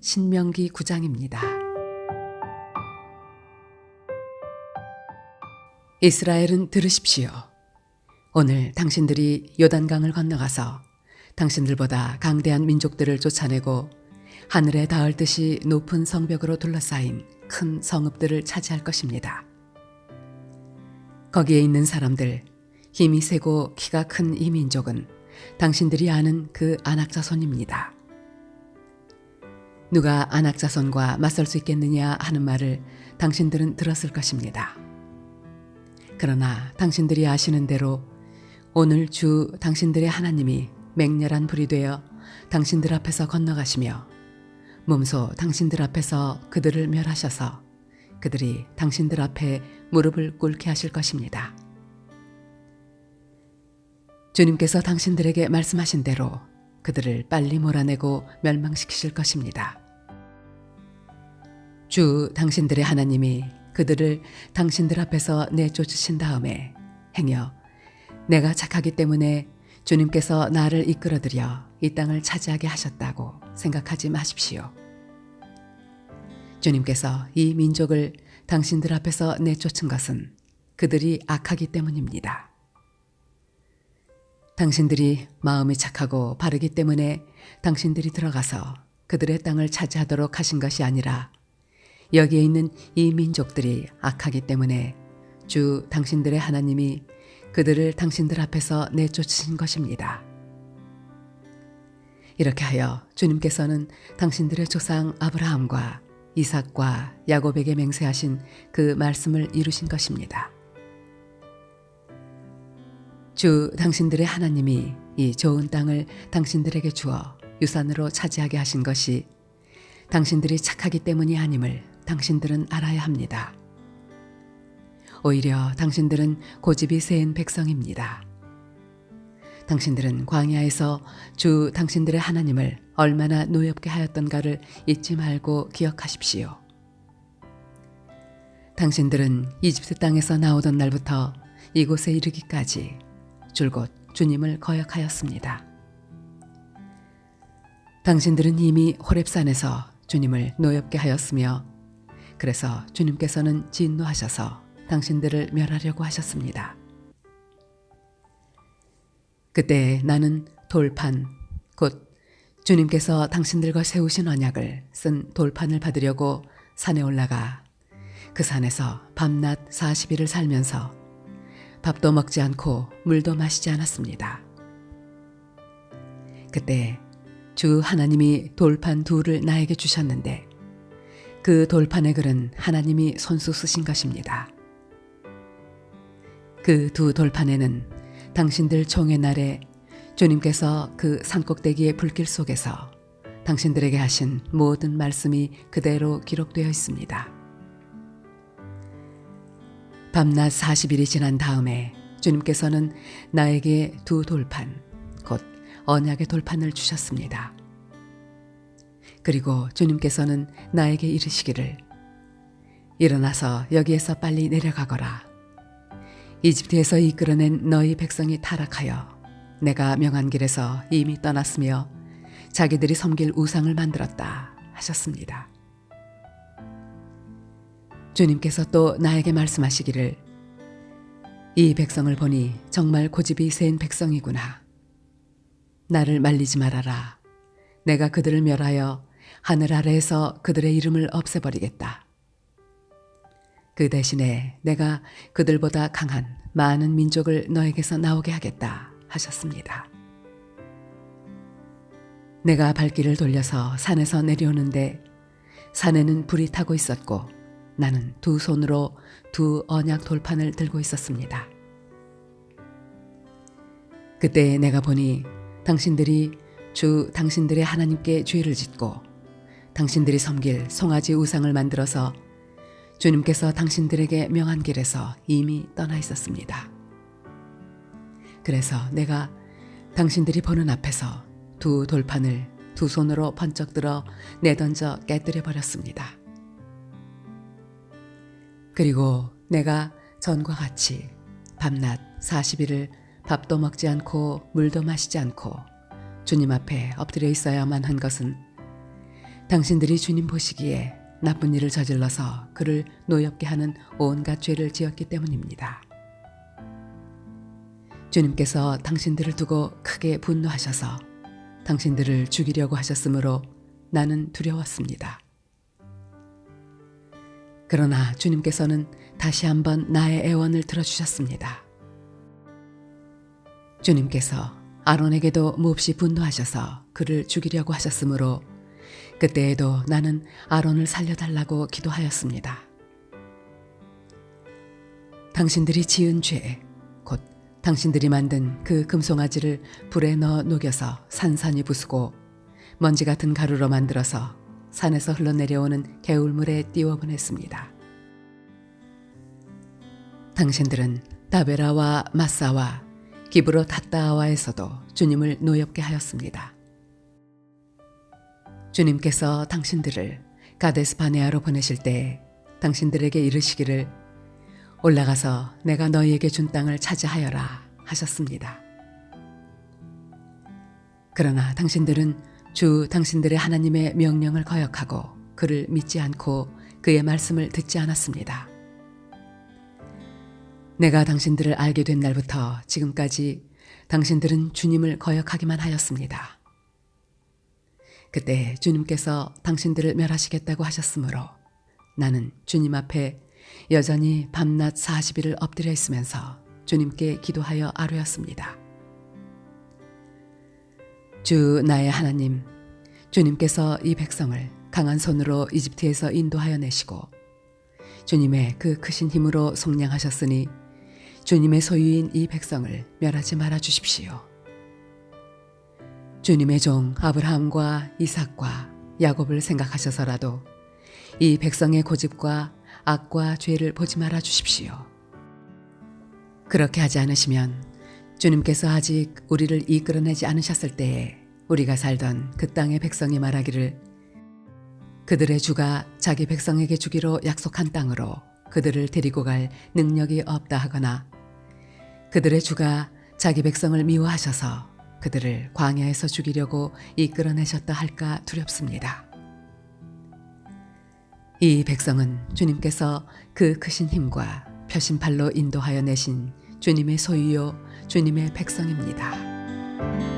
신명기 9장입니다. 이스라엘은 들으십시오. 오늘 당신들이 요단강을 건너가서 당신들보다 강대한 민족들을 쫓아내고 하늘에 닿을 듯이 높은 성벽으로 둘러싸인 큰 성읍들을 차지할 것입니다. 거기에 있는 사람들, 힘이 세고 키가 큰 이 민족은 당신들이 아는 그 안악자손입니다. 누가 안악자손과 맞설 수 있겠느냐 하는 말을 당신들은 들었을 것입니다. 그러나 당신들이 아시는 대로 오늘 주 당신들의 하나님이 맹렬한 불이 되어 당신들 앞에서 건너가시며 몸소 당신들 앞에서 그들을 멸하셔서 그들이 당신들 앞에 무릎을 꿇게 하실 것입니다. 주님께서 당신들에게 말씀하신 대로 그들을 빨리 몰아내고 멸망시키실 것입니다. 주 당신들의 하나님이 그들을 당신들 앞에서 내쫓으신 다음에 행여 내가 착하기 때문에 주님께서 나를 이끌어들여 이 땅을 차지하게 하셨다고 생각하지 마십시오. 주님께서 이 민족을 당신들 앞에서 내쫓은 것은 그들이 악하기 때문입니다. 당신들이 마음이 착하고 바르기 때문에 당신들이 들어가서 그들의 땅을 차지하도록 하신 것이 아니라 여기에 있는 이 민족들이 악하기 때문에 주 당신들의 하나님이 그들을 당신들 앞에서 내쫓으신 것입니다. 이렇게 하여 주님께서는 당신들의 조상 아브라함과 이삭과 야곱에게 맹세하신 그 말씀을 이루신 것입니다. 주 당신들의 하나님이 이 좋은 땅을 당신들에게 주어 유산으로 차지하게 하신 것이 당신들이 착하기 때문이 아님을 당신들은 알아야 합니다. 오히려 당신들은 고집이 세인 백성입니다. 당신들은 광야에서 주 당신들의 하나님을 얼마나 노엽게 하였던가를 잊지 말고 기억하십시오. 당신들은 이집트 땅에서 나오던 날부터 이곳에 이르기까지 줄곧 주님을 거역하였습니다. 당신들은 이미 호렙산에서 주님을 노엽게 하였으며 그래서 주님께서는 진노하셔서 당신들을 멸하려고 하셨습니다. 그때 나는 돌판 곧 주님께서 당신들과 세우신 언약을 쓴 돌판을 받으려고 산에 올라가 그 산에서 밤낮 40일을 살면서 밥도 먹지 않고 물도 마시지 않았습니다. 그때 주 하나님이 돌판 둘을 나에게 주셨는데 그 돌판의 글은 하나님이 손수 쓰신 것입니다. 그 두 돌판에는 당신들 종의 날에 주님께서 그 산꼭대기의 불길 속에서 당신들에게 하신 모든 말씀이 그대로 기록되어 있습니다. 밤낮 40일이 지난 다음에 주님께서는 나에게 두 돌판, 곧 언약의 돌판을 주셨습니다. 그리고 주님께서는 나에게 이르시기를 일어나서 여기에서 빨리 내려가거라. 이집트에서 이끌어낸 너희 백성이 타락하여 내가 명한 길에서 이미 떠났으며 자기들이 섬길 우상을 만들었다 하셨습니다. 주님께서 또 나에게 말씀하시기를 이 백성을 보니 정말 고집이 센 백성이구나. 나를 말리지 말아라. 내가 그들을 멸하여 하늘 아래에서 그들의 이름을 없애버리겠다. 그 대신에 내가 그들보다 강한 많은 민족을 너에게서 나오게 하겠다 하셨습니다. 내가 발길을 돌려서 산에서 내려오는데 산에는 불이 타고 있었고 나는 두 손으로 두 언약 돌판을 들고 있었습니다. 그때 내가 보니 당신들이 주 당신들의 하나님께 죄를 짓고 당신들이 섬길 송아지 우상을 만들어서 주님께서 당신들에게 명한 길에서 이미 떠나 있었습니다. 그래서 내가 당신들이 보는 앞에서 두 돌판을 두 손으로 번쩍 들어 내던져 깨뜨려 버렸습니다. 그리고 내가 전과 같이 밤낮 40일을 밥도 먹지 않고 물도 마시지 않고 주님 앞에 엎드려 있어야만 한 것은 당신들이 주님 보시기에 나쁜 일을 저질러서 그를 노엽게 하는 온갖 죄를 지었기 때문입니다. 주님께서 당신들을 두고 크게 분노하셔서 당신들을 죽이려고 하셨으므로 나는 두려웠습니다. 그러나 주님께서는 다시 한번 나의 애원을 들어주셨습니다. 주님께서 아론에게도 몹시 분노하셔서 그를 죽이려고 하셨으므로 그때에도 나는 아론을 살려달라고 기도하였습니다. 당신들이 지은 죄, 곧 당신들이 만든 그 금송아지를 불에 넣어 녹여서 산산이 부수고 먼지 같은 가루로 만들어서 산에서 흘러내려오는 개울물에 띄워보냈습니다. 당신들은 다베라와 마사와 기브로 다따아와에서도 주님을 노엽게 하였습니다. 주님께서 당신들을 가데스 바네아로 보내실 때 당신들에게 이르시기를 올라가서 내가 너희에게 준 땅을 차지하여라 하셨습니다. 그러나 당신들은 주 당신들의 하나님의 명령을 거역하고 그를 믿지 않고 그의 말씀을 듣지 않았습니다. 내가 당신들을 알게 된 날부터 지금까지 당신들은 주님을 거역하기만 하였습니다. 그때 주님께서 당신들을 멸하시겠다고 하셨으므로 나는 주님 앞에 여전히 밤낮 40일을 엎드려 있으면서 주님께 기도하여 아뢰었습니다. 주 나의 하나님, 주님께서 이 백성을 강한 손으로 이집트에서 인도하여 내시고 주님의 그 크신 힘으로 속량하셨으니 주님의 소유인 이 백성을 멸하지 말아 주십시오. 주님의 종 아브라함과 이삭과 야곱을 생각하셔서라도 이 백성의 고집과 악과 죄를 보지 말아 주십시오. 그렇게 하지 않으시면 주님께서 아직 우리를 이끌어내지 않으셨을 때에 우리가 살던 그 땅의 백성이 말하기를 그들의 주가 자기 백성에게 주기로 약속한 땅으로 그들을 데리고 갈 능력이 없다 하거나 그들의 주가 자기 백성을 미워하셔서 그들을 광야에서 죽이려고 이끌어내셨다 할까 두렵습니다. 이 백성은 주님께서 그 크신 힘과 표심팔로 인도하여 내신 주님의 소유요 주님의 백성입니다.